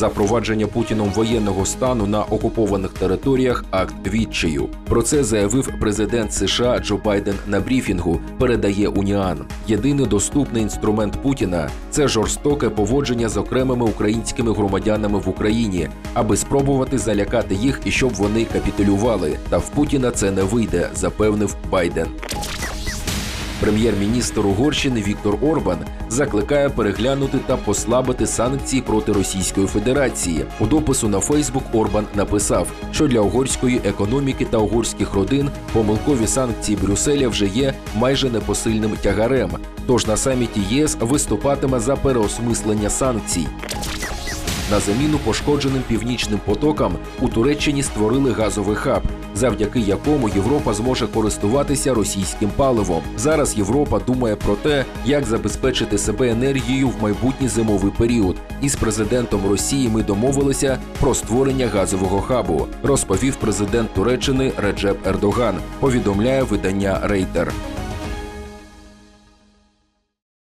запровадження Путіном воєнного стану на окупованих територіях акт відчаю. Про це заявив президент США Джо Байден на брифінгу. Передає Уніан. Єдиний доступний інструмент Путіна це жорстоке поводження з окремими українськими громадянами в Україні, аби спробувати залякати їх і щоб вони капітулювали. Та в Путіна це не вийде, запевнив Байден. Прем'єр-міністр Угорщини Віктор Орбан закликає переглянути та послабити санкції проти Російської Федерації. У допису на Фейсбук Орбан написав, що для угорської економіки та угорських родин помилкові санкції Брюсселя вже є майже непосильним тягарем. Тож на саміті ЄС виступатиме за переосмислення санкцій. На заміну пошкодженим північним потокам у Туреччині створили газовий хаб, завдяки якому Європа зможе користуватися російським паливом. Зараз Європа думає про те, як забезпечити себе енергією в майбутній зимовий період. І з президентом Росії ми домовилися про створення газового хабу, розповів президент Туреччини Реджеп Ердоган. Повідомляє видання Рейтер.